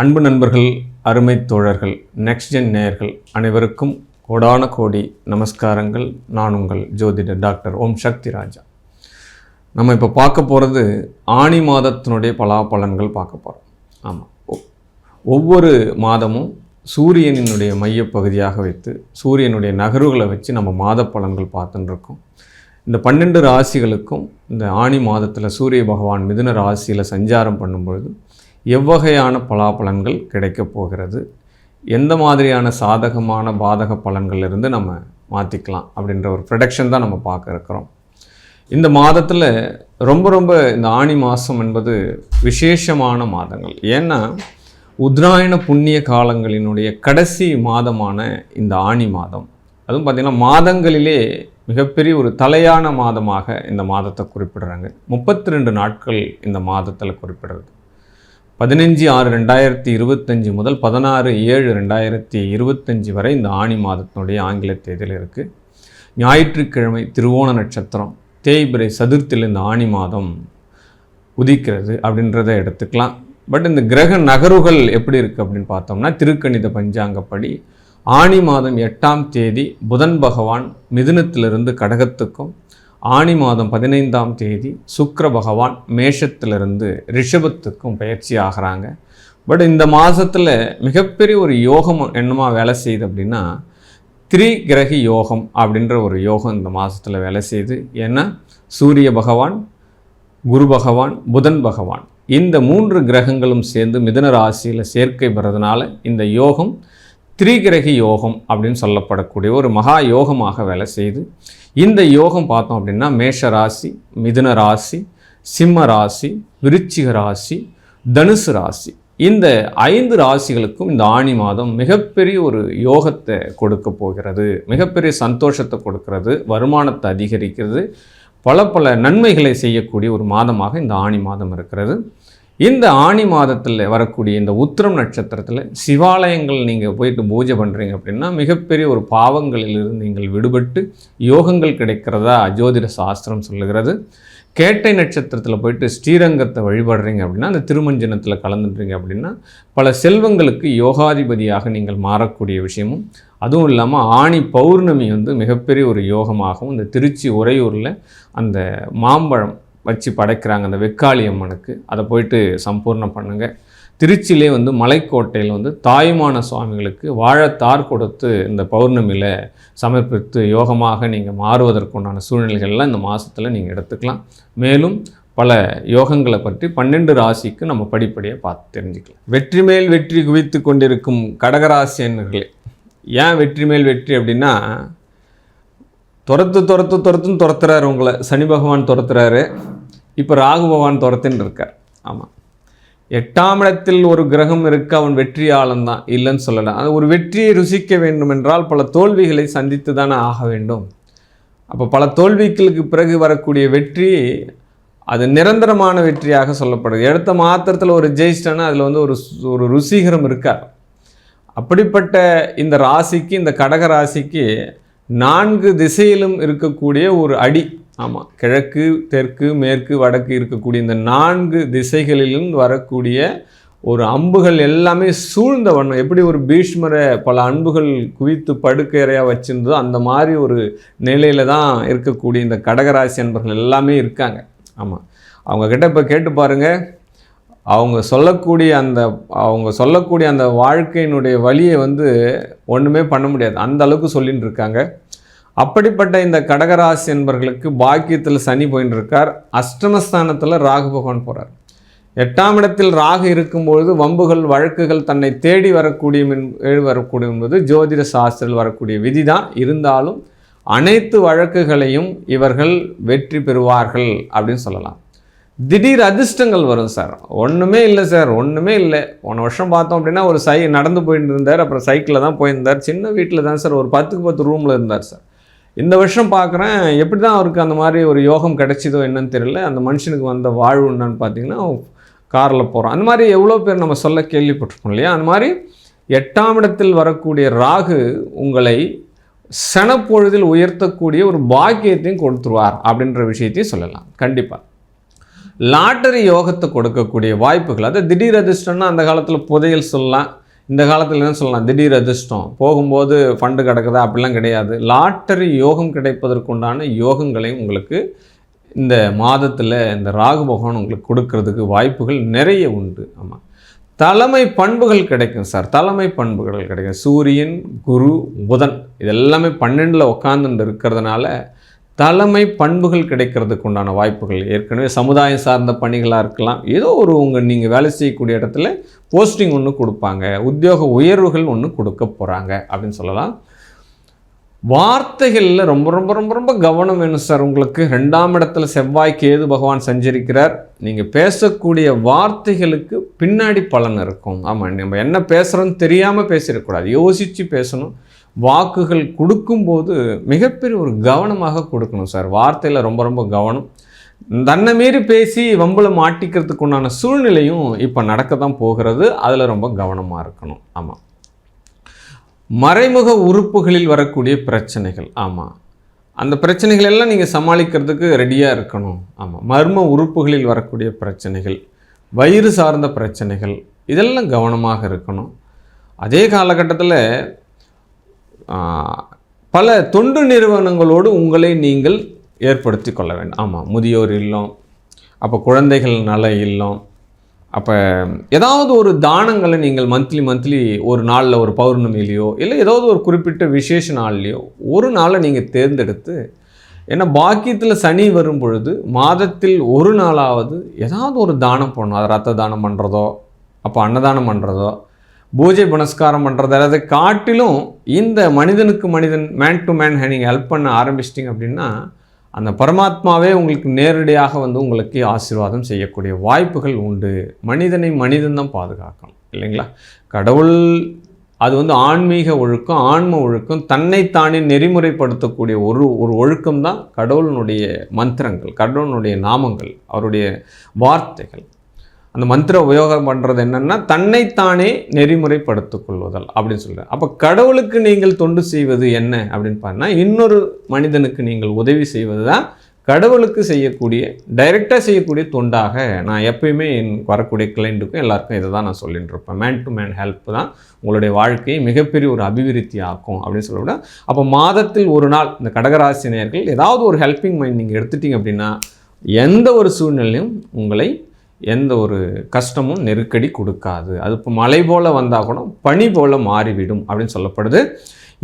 அன்பு நண்பர்கள் அருமை தோழர்கள் நெக்ஸ்ட் ஜென் நேயர்கள் அனைவருக்கும் கோடான கோடி நமஸ்காரங்கள். நான் உங்கள் ஜோதிடர் டாக்டர் ஓம் சக்தி ராஜா. நம்ம இப்போ பார்க்க போகிறது ஆணி மாதத்தினுடைய பலாபலன்கள் பார்க்க போகிறோம் ஆமாம் ஒவ்வொரு மாதமும் சூரியனினுடைய மையப்பகுதியாக வைத்து சூரியனுடைய நகர்வுகளை வச்சு நம்ம மாத பலன்கள் பார்த்துன்னு இருக்கோம். இந்த பன்னெண்டு ராசிகளுக்கும் இந்த ஆணி மாதத்தில் சூரிய பகவான் மிதுன ராசியில் சஞ்சாரம் பண்ணும்பொழுது எவ்வகையான பலாபலன்கள் கிடைக்கப் போகிறது? எந்த மாதிரியான சாதகமான பாதக பலன்கள்லேருந்து நம்ம மாற்றிக்கலாம் அப்படின்ற ஒரு ப்ரொடக்ஷன் தான் நம்ம பார்க்க இருக்கிறோம். இந்த மாதத்தில் ரொம்ப ரொம்ப இந்த ஆணி மாதம் என்பது விசேஷமான மாதங்கள். ஏன்னா உத்ராயண புண்ணிய காலங்களினுடைய கடைசி மாதமான இந்த ஆணி மாதம். அதுவும் பார்த்திங்கன்னா மாதங்களிலே மிகப்பெரிய ஒரு தலையான மாதமாக இந்த மாதத்தை குறிப்பிடுறாங்க. முப்பத்தி ரெண்டு நாட்கள் இந்த மாதத்தில் குறிப்பிடுறது. பதினஞ்சு ஆறு ரெண்டாயிரத்தி இருபத்தஞ்சி முதல் பதினாறு ஏழு ரெண்டாயிரத்தி இருபத்தஞ்சி வரை இந்த ஆணி மாதத்தினுடைய ஆங்கில தேதியில் இருக்குது ஞாயிற்றுக்கிழமை திருவோண நட்சத்திரம் தேய்பிரை சதுர்த்தியில் இந்த ஆணி மாதம் உதிக்கிறது அப்படின்றத எடுத்துக்கலாம். பட் இந்த கிரக நகர்வுகள் எப்படி இருக்குது அப்படின்னு பார்த்தோம்னா திருக்கணித பஞ்சாங்கப்படி ஆணி மாதம் எட்டாம் தேதி புதன் பகவான் மிதுனத்திலிருந்து கடகத்துக்கும் ஆணி மாதம் பதினைந்தாம் தேதி சுக்கர பகவான் மேஷத்திலிருந்து ரிஷபத்துக்கும் பயிற்சி ஆகிறாங்க. பட் இந்த மாதத்தில் மிகப்பெரிய ஒரு யோகம் என்னமா வேலை செய்யுது அப்படின்னா திரிகிரகி கிரகி யோகம் அப்படின்ற ஒரு யோகம் இந்த மாதத்தில் வேலை செய்யுது. ஏன்னா சூரிய பகவான் குரு பகவான் புதன் பகவான் இந்த மூன்று கிரகங்களும் சேர்ந்து மிதன ராசியில் சேர்க்கை பெறதுனால இந்த யோகம் திரிகிரகி யோகம் அப்படின்னு சொல்லப்படக்கூடிய ஒரு மகா யோகமாக வேலை செய்யுது. இந்த யோகம் பார்த்தோம் அப்படின்னா மேஷ ராசி மிதுன ராசி சிம்ம ராசி விருச்சிக ராசி தனுசு ராசி. இந்த ஐந்து ராசிகளுக்கும் இந்த ஆணி மாதம் மிகப்பெரிய ஒரு யோகத்தை கொடுக்க போகிறது. மிகப்பெரிய சந்தோஷத்தை கொடுக்கிறது. வருமானத்தை அதிகரிக்கிறது. பல பல நன்மைகளை செய்யக்கூடிய ஒரு மாதமாக இந்த ஆணி மாதம் இருக்கிறது. இந்த ஆணி மாதத்தில் வரக்கூடிய இந்த உத்திரம் நட்சத்திரத்தில் சிவாலயங்கள் நீங்கள் போயிட்டு பூஜை பண்ணுறீங்க அப்படின்னா மிகப்பெரிய ஒரு பாவங்களிலிருந்து நீங்கள் விடுபட்டு யோகங்கள் கிடைக்கிறதா ஜோதிட சாஸ்திரம் சொல்லுகிறது. கேட்டை நட்சத்திரத்தில் போயிட்டு ஸ்ரீரங்கத்தை வழிபடுறீங்க அப்படின்னா அந்த திருமஞ்சனத்தில் கலந்துடுறீங்க அப்படின்னா பல செல்வங்களுக்கு யோகாதிபதியாக நீங்கள் மாறக்கூடிய விஷயமும் அதுவும் இல்லாமல் ஆணி பௌர்ணமி வந்து மிகப்பெரிய ஒரு யோகமாகவும் இந்த திருச்சி உறையூரில் அந்த மாம்பழம் வச்சு படைக்கிறாங்க அந்த வெக்காளி அம்மனுக்கு. அதை போயிட்டு சம்பூர்ணம் பண்ணுங்கள் திருச்சியிலே வந்து மலைக்கோட்டையில் வந்து தாயுமான சுவாமிகளுக்கு வாழத்தார் கொடுத்து இந்த பௌர்ணமியில் சமர்ப்பித்து யோகமாக நீங்கள் மாறுவதற்குண்டான சூழ்நிலைகள்லாம் இந்த மாதத்தில் நீங்கள் எடுத்துக்கலாம். மேலும் பல யோகங்களை பற்றி பன்னெண்டு ராசிக்கு நம்ம படிப்படியாக பார்த்து தெரிஞ்சுக்கலாம். வெற்றி மேல் வெற்றி குவித்து கொண்டிருக்கும் கடகராசி எண்ணர்களே ஏன் வெற்றி மேல் வெற்றி அப்படின்னா துரத்து துரத்து துரத்துன்னு துரத்துறாரு உங்களை. சனி பகவான் துரத்துறாரு. இப்போ ராகு பகவான் துரத்துன்னு இருக்கார். ஆமாம் எட்டாம் இடத்தில் ஒரு கிரகம் இருக்க அவன் வெற்றியாளன் தான். இல்லைன்னு சொல்லலாம் அது ஒரு வெற்றியை ருசிக்க வேண்டும் என்றால் பல தோல்விகளை சந்தித்து தானே ஆக வேண்டும். அப்போ பல தோல்விகளுக்கு பிறகு வரக்கூடிய வெற்றி அது நிரந்தரமான வெற்றியாக சொல்லப்படுது. எடுத்த மாத்திரத்தில் ஒரு ஜெயிச்சிட்டனா அதில் வந்து ஒரு ஒரு ருசிகரம் இருக்கார். அப்படிப்பட்ட இந்த ராசிக்கு இந்த கடக ராசிக்கு நான்கு திசையிலும் இருக்கக்கூடிய ஒரு அடி. ஆமாம் கிழக்கு தெற்கு மேற்கு வடக்கு இருக்கக்கூடிய இந்த நான்கு திசைகளிலும் வரக்கூடிய ஒரு அம்புகள் எல்லாமே சூழ்ந்த வண்ணம். எப்படி ஒரு பீஷ்மரை பல அன்புகள் குவித்து படுக்கையறையாக வச்சிருந்ததோ அந்த மாதிரி ஒரு நிலையில் தான் இருக்கக்கூடிய இந்த கடகராசி அன்பர்கள் எல்லாமே இருக்காங்க. ஆமாம் அவங்கக்கிட்ட இப்போ கேட்டு பாருங்கள் அவங்க சொல்லக்கூடிய அந்த அவங்க சொல்லக்கூடிய அந்த வாழ்க்கையினுடைய வழியை வந்து ஒன்றுமே பண்ண முடியாது. அந்த அளவுக்கு சொல்லின்னு இருக்காங்க. அப்படிப்பட்ட இந்த கடகராசி என்பர்களுக்கு பாக்கியத்தில் சனி போயின்னு இருக்கார். அஷ்டமஸ்தானத்தில் ராகு பகவான் போகிறார் எட்டாம் இடத்தில் ராகு இருக்கும்பொழுது வம்புகள் வழக்குகள் தன்னை தேடி வரக்கூடிய வரக்கூடிய என்பது ஜோதிட சாஸ்திரத்தில் வரக்கூடிய விதி தான் இருந்தாலும் அனைத்து வழக்குகளையும் இவர்கள் வெற்றி பெறுவார்கள் அப்படின்னு சொல்லலாம். திடீர் அதிர்ஷ்டங்கள் வரும் சார். ஒன்றுமே இல்லை சார் ஒன்றுமே இல்லை. போன வருஷம் பார்த்தோம் அப்படின்னா ஒரு சை நடந்து போயிட்டு இருந்தார் அப்புறம் சைக்கிளில் தான் போயிருந்தார். சின்ன வீட்டில் தான் சார் ஒரு பத்துக்கு பத்து ரூமில் இருந்தார் சார். இந்த வருஷம் பார்க்குறேன் எப்படி தான் அவருக்கு அந்த மாதிரி ஒரு யோகம் கிடைச்சிதோ என்னன்னு தெரியல. அந்த மனுஷனுக்கு வந்த வாழ்வு என்னன்னு பார்த்தீங்கன்னா காரில் போகிறோம் அந்த மாதிரி எவ்வளோ பேர் நம்ம சொல்ல கேள்விப்பட்டிருக்கோம் இல்லையா? அந்த மாதிரி எட்டாம் இடத்தில் வரக்கூடிய ராகு உங்களை சனப்பொழுதில் உயர்த்தக்கூடிய ஒரு பாக்கியத்தையும் கொடுத்துருவார் அப்படின்ற விஷயத்தையும் சொல்லலாம். கண்டிப்பாக லாட்டரி யோகத்தை கொடுக்கக்கூடிய வாய்ப்புகள். அது திடீர் அதிர்ஷ்டம்னா அந்த காலத்தில் புதையல் சொல்லலாம். இந்த காலத்தில் என்ன சொல்லலாம்? திடீர் அதிர்ஷ்டம். போகும்போது ஃபண்டு கிடக்குதா? அப்படிலாம் கிடையாது. லாட்டரி யோகம் கிடைப்பதற்குண்டான யோகங்களை உங்களுக்கு இந்த மாதத்தில் இந்த ராகு பகவான் உங்களுக்கு கொடுக்கறதுக்கு வாய்ப்புகள் நிறைய உண்டு. ஆமாம் தலைமை பண்புகள் கிடைக்கும் சார். தலைமை பண்புகள் கிடைக்கும். சூரியன் குரு புதன் இதெல்லாமே பன்னெண்டில் உட்காந்துட்டு இருக்கிறதுனால தலைமை பண்புகள் கிடைக்கிறதுக்கு உண்டான வாய்ப்புகள் ஏற்கனவே சமுதாயம் சார்ந்த பணிகளாக இருக்கலாம். ஏதோ ஒரு உங்கள் நீங்கள் வேலை செய்யக்கூடிய இடத்துல போஸ்டிங் ஒன்று கொடுப்பாங்க. உத்தியோக உயர்வுகள் ஒன்று கொடுக்க போகிறாங்க அப்படின்னு சொல்லலாம். வார்த்தைகளில் ரொம்ப ரொம்ப ரொம்ப ரொம்ப கவனம் வேணும் சார் உங்களுக்கு. ரெண்டாம் இடத்துல செவ்வாய் கேது பகவான் சஞ்சரிக்கிறார். நீங்கள் பேசக்கூடிய வார்த்தைகளுக்கு பின்னாடி பலன் இருக்கும். ஆமாம் நம்ம என்ன பேசுகிறோன்னு தெரியாமல் பேசிடக்கூடாது. யோசித்து பேசணும். வாக்குகள் கொடுக்கும்போது மிகப்பெரிய ஒரு கவனமாக கொடுக்கணும் சார். வார்த்தையில் ரொம்ப ரொம்ப கவனம். தன்னை மீறி பேசி வம்புல மாட்டிக்கிறதுக்கு உண்டான சூழ்நிலையும் இப்போ நடக்க தான் போகிறது. அதில் ரொம்ப கவனமாக இருக்கணும். ஆமாம் மறைமுக உறுப்புகளில் வரக்கூடிய பிரச்சனைகள். ஆமாம் அந்த பிரச்சனைகள் எல்லாம் நீங்கள் சமாளிக்கிறதுக்கு ரெடியாக இருக்கணும். ஆமாம் மர்ம உறுப்புகளில் வரக்கூடிய பிரச்சனைகள் வயிறு சார்ந்த பிரச்சனைகள் இதெல்லாம் கவனமாக இருக்கணும். அதே காலகட்டத்தில் பல தொண்டு நிறுவனங்களோடு உங்களை நீங்கள் ஏற்படுத்தி கொள்ள வேண்டும். ஆமாம் முதியோர் இல்லம் அப்போ குழந்தைகள் நல இல்லம் அப்போ ஏதாவது ஒரு தானங்களை நீங்கள் மந்த்லி மந்த்லி ஒரு நாளில் ஒரு பௌர்ணமிலையோ இல்லை ஏதாவது ஒரு குறிப்பிட்ட விசேஷ நாள்லேயோ ஒரு நாளை நீங்கள் தேர்ந்தெடுத்து ஏன்னா பாக்கியத்தில் சனி வரும் பொழுது மாதத்தில் ஒரு நாளாவது ஏதாவது ஒரு தானம் பண்ணணும் அது ரத்த தானம் பண்ணுறதோ அப்போ அன்னதானம் பண்ணுறதோ பூஜை புனஸ்காரம் பண்ணுறது அதை காட்டிலும் இந்த மனிதனுக்கு மனிதன் மேன் டு மேன் நீங்கள் ஹெல்ப் பண்ண ஆரம்பிச்சிட்டிங்க அப்படின்னா அந்த பரமாத்மாவே உங்களுக்கு நேரடியாக வந்து உங்களுக்கு ஆசீர்வாதம் செய்யக்கூடிய வாய்ப்புகள் உண்டு. மனிதனை மனிதன் தான் பாதுகாக்கணும் இல்லைங்களா? கடவுள் அது வந்து ஆன்மீக ஒழுக்கம் ஆன்ம ஒழுக்கம் தன்னைத்தானே நெறிமுறைப்படுத்தக்கூடிய ஒரு ஒரு ஒழுக்கம் தான் கடவுளினுடைய மந்திரங்கள் கடவுளினுடைய நாமங்கள் அவருடைய வார்த்தைகள். அந்த மந்திர உபயோகம் பண்ணுறது என்னென்னா தன்னைத்தானே நெறிமுறைப்படுத்திக் கொள்வதல் அப்படின்னு சொல்கிறேன் அப்போ கடவுளுக்கு நீங்கள் தொண்டு செய்வது என்ன அப்படின்னு பார்த்தா இன்னொரு மனிதனுக்கு நீங்கள் உதவி செய்வது தான் கடவுளுக்கு செய்யக்கூடிய டைரெக்டாக செய்யக்கூடிய தொண்டாக நான் எப்பயுமே என் வரக்கூடிய கிளைண்ட்டுக்கும் எல்லாருக்கும் இதை தான் நான் சொல்லிட்டு இருப்பேன். மேன் டு மேன் ஹெல்ப் தான் உங்களுடைய வாழ்க்கையை மிகப்பெரிய ஒரு அபிவிருத்தி ஆக்கும் அப்படின்னு சொல்லவிட அப்போ மாதத்தில் ஒரு நாள் இந்த கடகராசினியர்கள் ஏதாவது ஒரு ஹெல்ப்பிங் மைண்ட் நீங்கள் எடுத்துட்டீங்க அப்படின்னா எந்த ஒரு சூழ்நிலையும் உங்களை எந்த ஒரு கஷ்டமும் நெருக்கடி கொடுக்காது. அது இப்போ மழை போல் வந்தால் கூட பனி போல் மாறிவிடும் அப்படின்னு சொல்லப்படுது.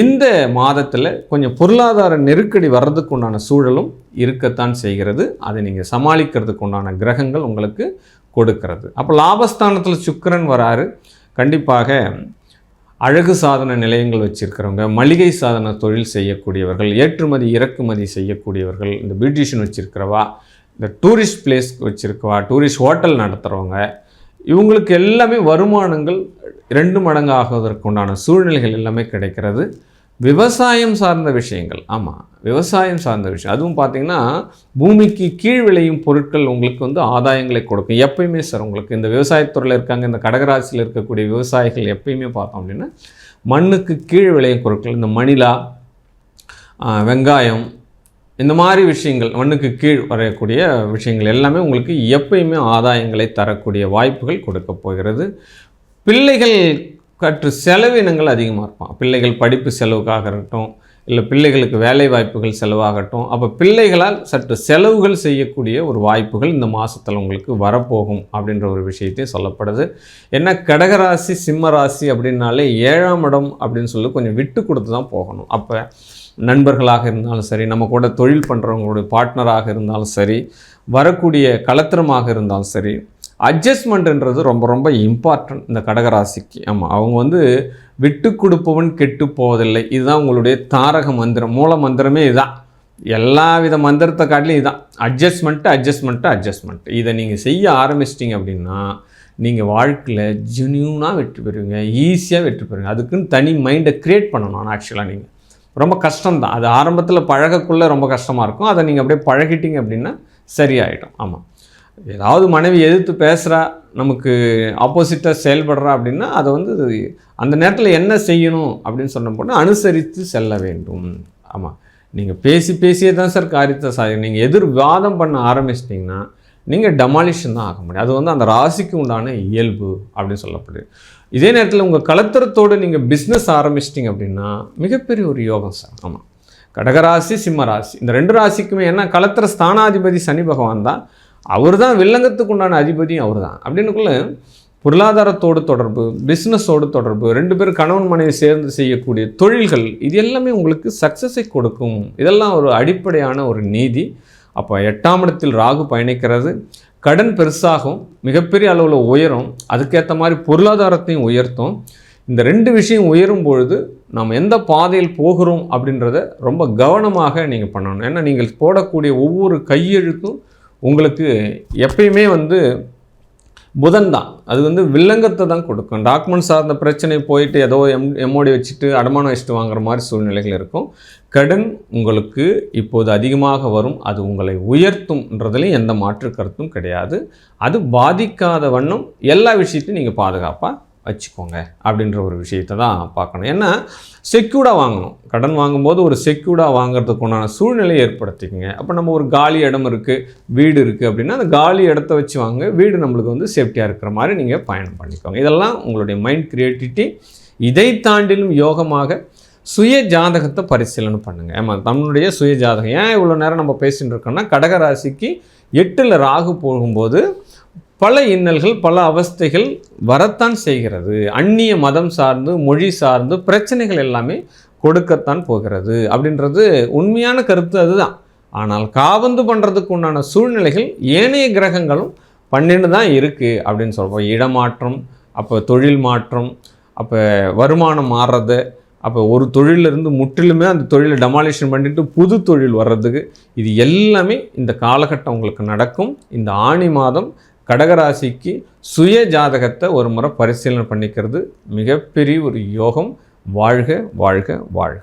இந்த மாதத்தில் கொஞ்சம் பொருளாதார நெருக்கடி வர்றதுக்கு உண்டான சூழலும் இருக்கத்தான் செய்கிறது. அதை நீங்கள் சமாளிக்கிறதுக்கு உண்டான கிரகங்கள் உங்களுக்கு கொடுக்கிறது. அப்போ லாபஸ்தானத்தில் சுக்கரன் வராரு. கண்டிப்பாக அழகு சாதன நிலையங்கள் வச்சுருக்கிறவங்க மளிகை சாதன தொழில் செய்யக்கூடியவர்கள் ஏற்றுமதி இறக்குமதி செய்யக்கூடியவர்கள் இந்த பியூட்டிஷியன் வச்சுருக்கிறவா இந்த டூரிஸ்ட் பிளேஸ் வச்சுருக்கவா டூரிஸ்ட் ஹோட்டல் நடத்துகிறவங்க இவங்களுக்கு எல்லாமே வருமானங்கள் ரெண்டு மடங்கு ஆகுவதற்கு உண்டான சூழ்நிலைகள் எல்லாமே கிடைக்கிறது. விவசாயம் சார்ந்த விஷயங்கள் ஆமாம் விவசாயம் சார்ந்த விஷயம். அதுவும் பார்த்திங்கன்னா பூமிக்கு கீழ் விளையும் பொருட்கள் உங்களுக்கு வந்து ஆதாயங்களை கொடுக்கும். எப்பயுமே சார் உங்களுக்கு இந்த விவசாயத்துறையில் இருக்காங்க இந்த கடகராசியில் இருக்கக்கூடிய விவசாயிகள் எப்பயுமே பார்த்தோம் அப்படின்னா மண்ணுக்கு கீழ் விளையும் பொருட்கள் இந்த மணிலா வெங்காயம் இந்த மாதிரி விஷயங்கள் மண்ணுக்கு கீழ் வரையக்கூடிய விஷயங்கள் எல்லாமே உங்களுக்கு எப்பயுமே ஆதாயங்களை தரக்கூடிய வாய்ப்புகள் கொடுக்க போகிறது. பிள்ளைகள் கற்று செலவினங்கள் அதிகமாக இருக்கும் பிள்ளைகள் படிப்பு செலவுக்காக இருக்கட்டும் இல்லை பிள்ளைகளுக்கு வேலை வாய்ப்புகள் செலவாகட்டும் அப்போ பிள்ளைகளால் சற்று செலவுகள் செய்யக்கூடிய ஒரு வாய்ப்புகள் இந்த மாதத்தில் உங்களுக்கு வரப்போகும் அப்படின்ற ஒரு விஷயத்தையும் சொல்லப்படுது. ஏன்னா கடகராசி சிம்ம ராசி அப்படின்னாலே ஏழாம் இடம் அப்படின்னு சொல்லி கொஞ்சம் விட்டு கொடுத்து தான் போகணும். அப்போ நண்பர்களாக இருந்தாலும் சரி நம்ம கூட தொழில் பண்ணுறவங்களுடைய பார்ட்னராக இருந்தாலும் சரி வரக்கூடிய கலத்திரமாக இருந்தாலும் சரி அட்ஜஸ்ட்மெண்ட்ன்றது ரொம்ப ரொம்ப இம்பார்ட்டன்ட் இந்த கடகராசிக்கு. ஆமாம் அவங்க வந்து விட்டு கொடுப்பவன் கெட்டு போவதில்லை. இதுதான் உங்களுடைய தாரக மந்திரம். மூல மந்திரமே இதுதான். எல்லா வித மந்திரத்தை காட்டிலும் இதுதான். அட்ஜஸ்ட்மெண்ட்டு அட்ஜஸ்ட்மெண்ட்டு அட்ஜஸ்ட்மெண்ட் இதை நீங்கள் செய்ய ஆரம்பிச்சிட்டிங்க அப்படின்னா நீங்கள் வாழ்க்கையில் ஜென்யூனாக வெற்றி பெறுவீங்க. ஈஸியாக வெற்றி பெறுவீங்க. அதுக்குன்னு தனி மைண்டை க்ரியேட் பண்ணணும் ஆக்சுவலாக நீங்கள் ரொம்ப கஷ்டம்தான். அது ஆரம்பத்தில் பழகக்குள்ளே ரொம்ப கஷ்டமாக இருக்கும். அதை நீங்கள் அப்படியே பழகிட்டீங்க அப்படின்னா சரியாயிடும். ஆமாம் ஏதாவது மனைவி எதிர்த்து பேசுகிறா நமக்கு ஆப்போசிட்டாக செயல்படுறா அப்படின்னா அதை வந்து அந்த நேரத்தில் என்ன செய்யணும் அப்படின்னு சொன்ன போனால் அனுசரித்து செல்ல வேண்டும். ஆமாம் நீங்கள் பேசி பேசியே தான் சார் காரியத்தை சாதி நீங்கள் எதிர் வாதம் பண்ண ஆரம்பிச்சிட்டிங்கன்னா நீங்கள் டெமாலிஷன் தான் ஆக முடியும். அது வந்து அந்த ராசிக்கு உண்டான இயல்பு அப்படின்னு சொல்லப்படுது. இதே நேரத்தில் உங்கள் கலத்திரத்தோடு நீங்கள் பிஸ்னஸ் ஆரம்பிச்சிட்டிங்க அப்படின்னா மிகப்பெரிய ஒரு யோகம் சார். ஆமாம் கடகராசி சிம்ம ராசி. இந்த ரெண்டு ராசிக்குமே என்ன கலத்திர ஸ்தானாதிபதி சனி பகவான் தான். அவர் தான் வில்லங்கத்துக்கு உண்டான அதிபதியும் அவர் தான் அப்படின்னுக்குள்ள பொருளாதாரத்தோடு தொடர்பு பிஸ்னஸோடு தொடர்பு ரெண்டு பேரும் கணவன் மனைவி சேர்ந்து செய்யக்கூடிய தொழில்கள் இது எல்லாமே உங்களுக்கு சக்ஸஸை கொடுக்கும். இதெல்லாம் ஒரு அடிப்படையான ஒரு நீதி. அப்போ எட்டாம் இடத்தில் ராகு பயணிக்கிறது. கடன் பெருசாகும் மிகப்பெரிய அளவில் உயரும் அதுக்கேற்ற மாதிரி பொருளாதாரத்தையும் உயர்த்தும். இந்த ரெண்டு விஷயம் உயரும் பொழுது நாம் எந்த பாதையில் போகிறோம் அப்படின்றத ரொம்ப கவனமாக நீங்கள் பண்ணணும். ஏன்னா நீங்கள் போடக்கூடிய ஒவ்வொரு கையெழுத்தும் உங்களுக்கு எப்பயுமே வந்து புதன் தான். அது வந்து வில்லங்கத்தை தான் கொடுக்கும். டாக்குமெண்ட் சார்ந்த பிரச்சனை போயிட்டு ஏதோ எம் எம்ஓடி வச்சுட்டு அடமானம் வச்சுட்டு வாங்குற மாதிரி சூழ்நிலைகள் இருக்கும். கடன் உங்களுக்கு இப்போது அதிகமாக வரும். அது உங்களை உயர்த்தும்ன்றதுலையும் எந்த மாற்று கருத்தும் கிடையாது. அது பாதிக்காத வண்ணம் எல்லா விஷயத்தையும் நீங்கள் பாதுகாப்பாக வச்சுக்கோங்க அப்படின்ற ஒரு விஷயத்தை தான் பார்க்கணும். ஏன்னா செக்யூர்டாக வாங்கணும். கடன் வாங்கும்போது ஒரு செக்யூர்டாக வாங்குறதுக்கு உண்டான சூழ்நிலையை ஏற்படுத்திக்கங்க. அப்போ நம்ம ஒரு காலி இடம் இருக்குது வீடு இருக்குது அப்படின்னா அந்த காலி இடத்த வச்சு வாங்க வீடு நம்மளுக்கு வந்து சேஃப்டியாக இருக்கிற மாதிரி நீங்கள் பயணம் பண்ணிக்கோங்க. இதெல்லாம் உங்களுடைய மைண்ட் கிரியேட்டிவிட்டி இதை தாண்டிலும் யோகமாக சுய ஜாதகத்தை பரிசீலனை பண்ணுங்கள் ஆமாம் தன்னுடைய சுய ஜாதகம். ஏன் இவ்வளோ நேரம் நம்ம பேசிகிட்டு இருக்கோம்னா கடகராசிக்கு எட்டில் ராகு போகும்போது பல இன்னல்கள் பல அவஸ்தைகள் வரத்தான் செய்கிறது. அந்நிய மதம் சார்ந்து மொழி சார்ந்து பிரச்சனைகள் எல்லாமே கொடுக்கத்தான் போகிறது. அப்படின்றது உண்மையான கருத்து அதுதான். ஆனால் காவந்து பண்ணுறதுக்கு உண்டான சூழ்நிலைகள் ஏனைய கிரகங்களும் பன்னெண்டு தான் இருக்குது அப்படின்னு சொல்கிறோம் இடமாற்றம் அப்போ தொழில் மாற்றம் அப்போ வருமானம் மாறுறது அப்போ ஒரு தொழிலிருந்து முற்றிலுமே அந்த தொழிலை டெமாலிஷன் பண்ணிட்டு புது தொழில் வர்றதுக்கு இது எல்லாமே இந்த காலகட்டம் உங்களுக்கு நடக்கும். இந்த ஆணி மாதம் கடகராசிக்கு சுய ஜாதகத்தை ஒரு முறை பரிசீலனை பண்ணிக்கிறது. மிகப்பெரிய ஒரு யோகம். வாழ்க வாழ்க வாழ்க.